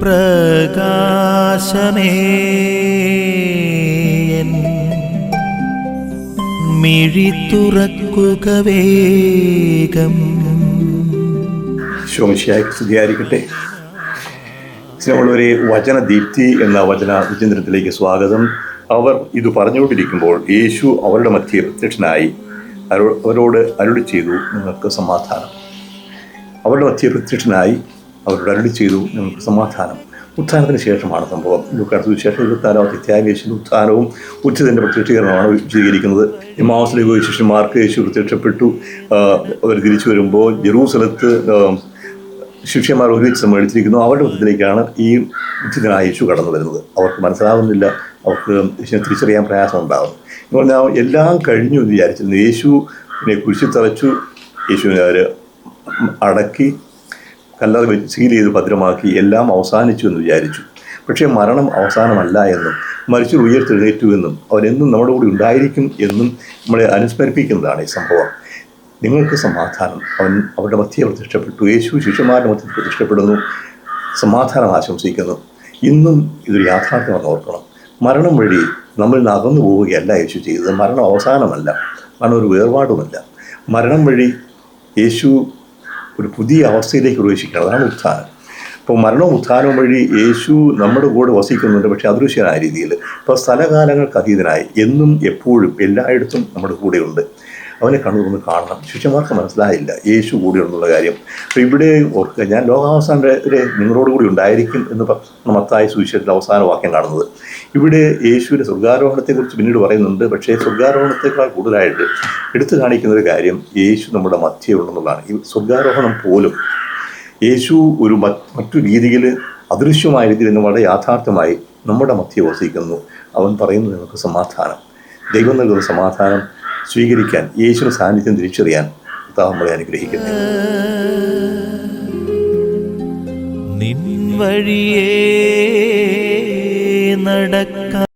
പ്രകാശമേ. മിഴി തുറക്കുക വേഗം. ശോമിശിയായി സ്തുതിയായിരിക്കട്ടെ. വചന വചനദീപ്തി എന്ന വചന വിചിന്തനത്തിലേക്ക് സ്വാഗതം. അവർ ഇത് പറഞ്ഞുകൊണ്ടിരിക്കുമ്പോൾ യേശു അവരുടെ മധ്യ പ്രത്യക്ഷനായി അവരോ- അവരോട് അരുളി ചെയ്തു നിങ്ങൾക്ക് സമാധാനം. അവരുടെ മധ്യ പ്രത്യക്ഷനായി അവരോട് അരുളി ചെയ്തു. ഞങ്ങൾക്ക് സമാധാനം. ഉത്ഥാനത്തിന് ശേഷമാണ് സംഭവം. ലൂക്കാട് സുവിശേഷം ഇരുപത്തിനാലാമത്തെ അധ്യായം ഉത്ഥാനവും ഉച്ചതിന്റെ പ്രത്യക്ഷീകരണമാണ് വിശദീകരിക്കുന്നത് ഇമാവസിലേക്ക് ശിഷ്യന്മാർക്ക് യേശു പ്രത്യക്ഷപ്പെട്ടു. അവർ തിരിച്ചു വരുമ്പോൾ ജെറൂസലത്ത് ശിഷ്യന്മാർ ഒരുമിച്ച് സമ്മേളിച്ചിരിക്കുന്നു. അവരുടെ മധ്യത്തിലേക്കാണ് ഈ ഉച്ചതിനായ യേശു കടന്നു വരുന്നത്. അവർക്ക് മനസ്സിലാവുന്നില്ല. അവർക്ക് യേശുവിനെ തിരിച്ചറിയാൻ പ്രയാസം ഉണ്ടാകും എന്ന് പറഞ്ഞാൽ എല്ലാം കഴിഞ്ഞു എന്ന് വിചാരിച്ചിരുന്നു. യേശുവിനെ കുരിശിൽ തറച്ചു യേശുവിനെ അവർ അടക്കി വെച്ച് സീൽ ചെയ്ത് ഭദ്രമാക്കി എല്ലാം അവസാനിച്ചു എന്ന് വിചാരിച്ചു. പക്ഷേ മരണം അവസാനമല്ല എന്നും മരിച്ചു ഉയർത്തെഴുന്നേറ്റു എന്നും അവരെന്നും നമ്മുടെ കൂടെ ഉണ്ടായിരിക്കും എന്നും നമ്മളെ അനുസ്മരിപ്പിക്കുന്നതാണ് ഈ സംഭവം. നിങ്ങൾക്ക് സമാധാനം. അവൻ അവരുടെ മധ്യ പ്രത്യക്ഷപ്പെട്ടു യേശു ശിഷ്യന്മാരുടെ മധ്യത്തിൽ പ്രതിഷ്ഠപ്പെടുന്നു സമാധാനം ആശംസിക്കുന്നു. ഇന്നും ഇതൊരു യാഥാർത്ഥ്യമാണ് ഓർക്കണം. മരണം വഴി നമ്മൾ അകന്നു പോവുകയല്ല യേശു ചെയ്തത്. മരണം അവസാനമല്ല. മരണം ഒരു വേർപാടുമല്ല. മരണം വഴി യേശു ഒരു പുതിയ അവസ്ഥയിലേക്ക് പ്രവേശിക്കണം. അതാണ് ഉത്ഥാനം. അപ്പോൾ മരണവും ഉത്ഥാനവും വഴി യേശു നമ്മുടെ കൂടെ വസിക്കുന്നുണ്ട്. പക്ഷേ അദൃശ്യനായ രീതിയിൽ. ഇപ്പോൾ സ്ഥലകാലങ്ങൾക്ക് അതീതനായി. എന്നും എപ്പോഴും എല്ലായിടത്തും നമ്മുടെ കൂടെയുണ്ട്. അവനെ കണ്ണുകൊണ്ട് കാണണം. ശിഷ്യന്മാർക്ക് മനസ്സിലായില്ല. യേശു കൂടെയുണ്ടെന്നുള്ള കാര്യം. അപ്പോൾ ഇവിടെ ഓർക്കുക ഞാൻ ലോകാവസാന്റെ നിങ്ങളോട് കൂടി ഉണ്ടായിരിക്കും എന്ന് മത്തായ സുവിശേഷത്തിന്റെ അവസാന വാക്യം കാണുന്നത്. ഇവിടെ യേശുവിന്റെ സ്വർഗാരോഹണത്തെക്കുറിച്ച് പിന്നീട് പറയുന്നുണ്ട്. പക്ഷേ സ്വർഗാരോഹണത്തെക്കാൾ കൂടുതലായിട്ട് എടുത്തു കാണിക്കുന്ന ഒരു കാര്യം യേശു നമ്മുടെ മധ്യേ ഉണ്ടെന്നുള്ളതാണ്. ഈ സ്വർഗാരോഹണം പോലും യേശു ഒരു മറ്റു രീതിയിൽ അദൃശ്യമായ രീതിയിൽ വളരെ യാഥാർത്ഥ്യമായി നമ്മുടെ മധ്യ വസിക്കുന്നു. അവൻ പറയുന്നത് നമുക്ക് സമാധാനം. ദൈവം നൽകുന്ന സമാധാനം സ്വീകരിക്കാൻ യേശുവിന്റെ സാന്നിധ്യം തിരിച്ചറിയാൻ കർത്താവ് അനുഗ്രഹിക്കുന്നു നിൻ നടക്ക